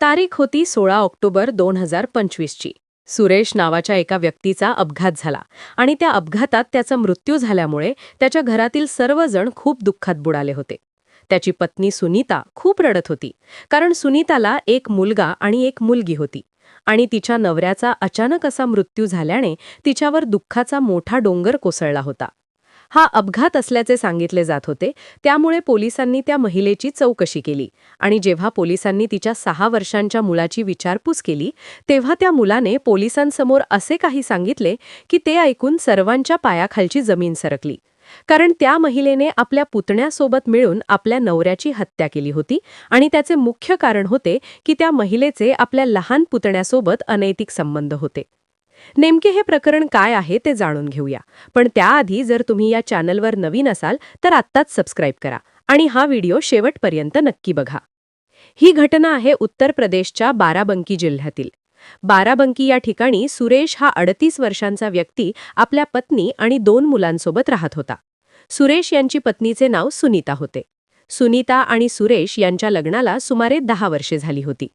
तारीख होती सोळा ऑक्टोबर दोन हजार पंचवीसची. सुरेश नावाच्या एका व्यक्तीचा अपघात झाला आणि त्या अपघातात त्याचा मृत्यू झाल्यामुळे त्याच्या घरातील सर्वजण खूप दुःखात बुडाले होते. त्याची पत्नी सुनीता खूप रडत होती कारण सुनीताला एक मुलगा आणि एक मुलगी होती आणि तिच्या नवऱ्याचा अचानक असा मृत्यू झाल्याने तिच्यावर दुःखाचा मोठा डोंगर कोसळला होता. हा अपघात असल्याचे सांगितले जात होते. त्यामुळे पोलिसांनी त्या महिलेची चौकशी केली. आणि जेव्हा पोलिसांनी तिच्या सहा वर्षांच्या मुलाची विचारपूस केली तेव्हा त्या मुलाने पोलिसांसमोर असे काही सांगितले की ते ऐकून सर्वांच्या पायाखालची जमीन सरकली. कारण त्या महिलेने आपल्या पुतण्यासोबत मिळून आपल्या नवऱ्याची हत्या केली होती आणि त्याचे मुख्य कारण होते की त्या महिलेचे आपल्या लहान पुतण्यासोबत अनैतिक संबंध होते. नेमके हे प्रकरण काय आहे ते जाणून घेऊया. पण त्याआधी जर तुम्ही या चॅनलवर नवीन असाल तर आत्ताच सबस्क्राईब करा आणि हा व्हिडिओ शेवटपर्यंत नक्की बघा. ही घटना आहे उत्तर प्रदेशच्या बाराबंकी जिल्ह्यातील. बाराबंकी या ठिकाणी सुरेश हा अडतीस वर्षांचा व्यक्ती आपल्या पत्नी आणि दोन मुलांसोबत राहत होता. सुरेश यांची पत्नीचे नाव सुनीता होते. सुनीता आणि सुरेश यांच्या लग्नाला सुमारे दहा वर्षे झाली होती.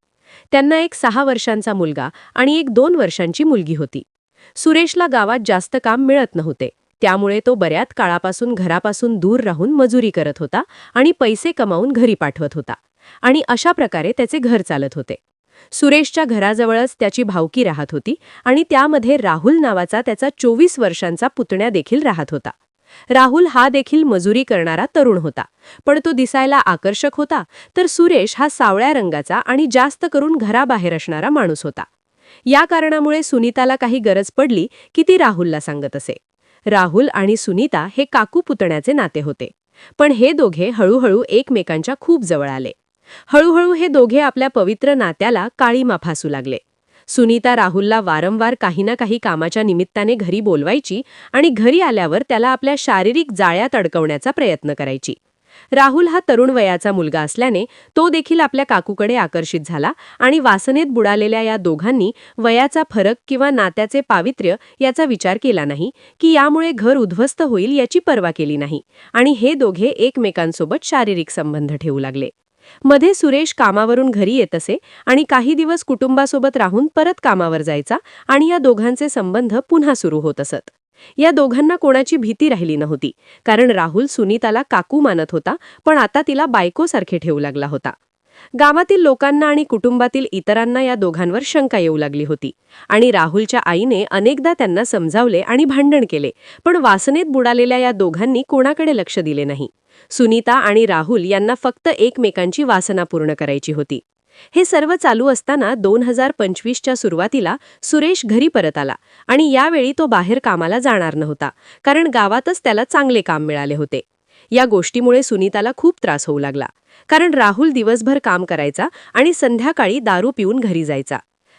त्यांना एक सहा वर्षांचा मुलगा आणि एक दोन वर्षांची मुलगी होती. सुरेशला गावात जास्त काम मिळत नव्हते. त्यामुळे तो बऱ्याच काळापासून घरापासून दूर राहून मजुरी करत होता आणि पैसे कमावून घरी पाठवत होता आणि अशा प्रकारे त्याचे घर चालत होते. सुरेशच्या घराजवळच त्याची भावकी राहत होती आणि त्यामध्ये राहुल नावाचा त्याचा चोवीस वर्षांचा पुतण्या देखील राहत होता. राहुल हा देखील मजुरी करणारा तरुण होता. पण तो दिसायला आकर्षक होता तर सुरेश हा सावळ्या रंगाचा आणि जास्त करून घराबाहेर असणारा माणूस होता. या कारणामुळे सुनीताला काही गरज पडली की ती राहुलला सांगत असे. राहुल आणि सुनीता हे काकू पुतण्याचे नाते होते. पण हे दोघे हळूहळू एकमेकांच्या खूप जवळ आले. हळूहळू हे दोघे आपल्या पवित्र नात्याला काळीमा फासू लागले. सुनीता राहुलला वारंवार काही ना काही कामाच्या निमित्ताने घरी बोलवायची आणि घरी आल्यावर त्याला आपल्या शारीरिक जाळ्यात अडकवण्याचा प्रयत्न करायची. राहुल हा तरुण वयाचा मुलगा असल्याने तो देखील आपल्या काकूकडे आकर्षित झाला आणि वासनेत बुडालेल्या या दोघांनी वयाचा फरक किंवा नात्याचे पावित्र्य याचा विचार केला नाही की यामुळे घर उद्ध्वस्त होईल याची पर्वा केली नाही आणि हे दोघे एकमेकांसोबत शारीरिक संबंध ठेवू लागले. मध्ये सुरेश कामावरून घरी येत असे आणि काही दिवस कुटुंबासोबत राहून परत कामावर जायचा आणि या दोघांचे संबंध पुन्हा सुरू होत असत. या दोघांना कोणाची भीती राहिली नव्हती कारण राहुल सुनीताला काकू मानत होता पण आता तिला बायकोसारखे ठेवू लागला होता. गावातील लोकांना आणि कुटुंबातील इतरांना या दोघांवर शंका येऊ लागली होती. आणि राहुलच्या आईने अनेकदा त्यांना समजावले आणि भांडण केले पण वासनेत बुडालेल्या या दोघांनी कोणाकडे लक्ष दिले नाही. सुनीता आणि राहुल यांना फक्त एकमेकांची वासना पूर्ण करायची होती. हे सर्व चालू असताना दोन हजार पंचवीसच्या सुरुवातीला सुरेश घरी परत आला आणि यावेळी तो बाहेर कामाला जाणार नव्हता कारण गावातच त्याला चांगले काम मिळाले होते. या गोष्टीमुळे सुनीताला खूप त्रास होऊ लागला. कारण राहुल दिवसभर काम करायचा आणि संध्याकाळी दारू पिऊन घरी जायचा.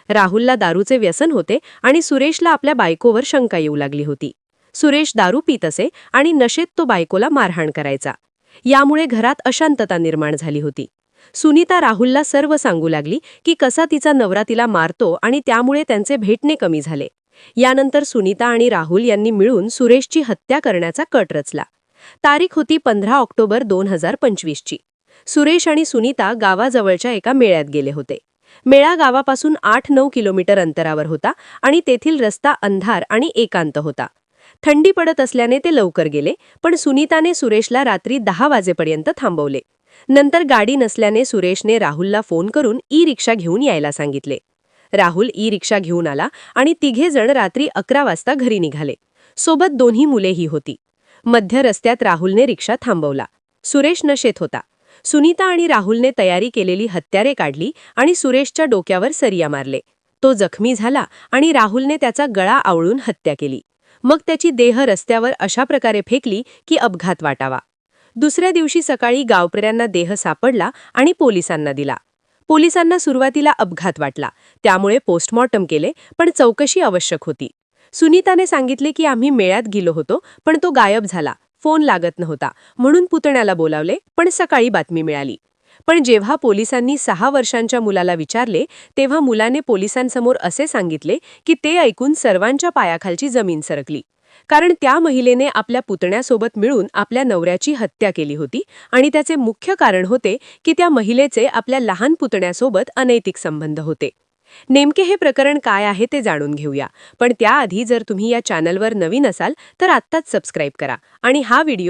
राहुलला दारूचे व्यसन होते आणि सुरेशला आपल्या बायकोवर शंका येऊ लागली होती. सुरेश दारू पित असे आणि नशेत तो बायकोला मारहाण करायचा. यामुळे घरात अशांतता निर्माण झाली होती. सुनीता राहुलला सर्व सांगू लागली की कसा तिचा नवरा तिला मारतो आणि त्यामुळे त्यांचे भेटणे कमी झाले. यानंतर सुनीता आणि राहुल यांनी मिळून सुरेशची हत्या करण्याचा कट रचला. तारीख होती पंधरा ऑक्टोबर दोन हजार पंचवीसची. सुरेश आणि सुनीता गावाजवळच्या एका मेळ्यात गेले होते. मेळा गावापासून आठ नऊ किलोमीटर अंतरावर होता आणि तेथील रस्ता अंधार आणि एकांत होता. थंडी पडत असल्याने ते लवकर गेले पण सुनीताने सुरेशला रात्री दहा वाजेपर्यंत थांबवले. नंतर गाडी नसल्याने सुरेशने राहुलला फोन करून ई रिक्षा घेऊन यायला सांगितले. राहुल ई रिक्षा घेऊन आला आणि तिघे जण रात्री अकरा वाजता घरी निघाले. सोबत दोन्ही मुलेही होती. मध्य रस्त्यात राहुलने रिक्षा थांबवला. सुरेश नशेत होता. सुनीता आणि राहुलने तयारी केलेली हत्यारे काढली आणि सुरेशच्या डोक्यावर सरिया मारले. तो जखमी झाला आणि राहुलने त्याचा गळा आवळून हत्या केली. मग त्याची देह रस्त्यावर अशा प्रकारे फेकली की अपघात वाटावा. दुसऱ्या दिवशी सकाळी गावकऱ्यांना देह सापडला आणि पोलिसांना दिला. पोलिसांना सुरुवातीला अपघात वाटला. त्यामुळे पोस्टमॉर्टम केले पण चौकशी आवश्यक होती. सुनीताने सांगितले की आम्ही मेळ्यात गेलो होतो पण तो गायब झाला. फोन लागत नव्हता. म्हणून पुतण्याला बोलावले पण सकाळी बातमी मिळाली. पण जेव्हा पोलिसांनी सहा वर्षांच्या मुलाला विचारले तेव्हा मुलाने पोलिसांसमोर असे सांगितले की ते ऐकून सर्वांच्या पायाखालची जमीन सरकली. कारण त्या महिलेने आपल्या पुतण्यासोबत मिळून आपल्या नवऱ्याची हत्या केली होती आणि त्याचे मुख्य कारण होते की त्या महिलेचे आपल्या लहान पुतण्यासोबत अनैतिक संबंध होते. नेमके हे प्रकरण काय आहे ते जाणून घेऊया. पण त्याआधी जर तुम्ही या चॅनलवर नवीन असाल तर आत्ताच सबस्क्राईब करा आणि हा व्हिडिओ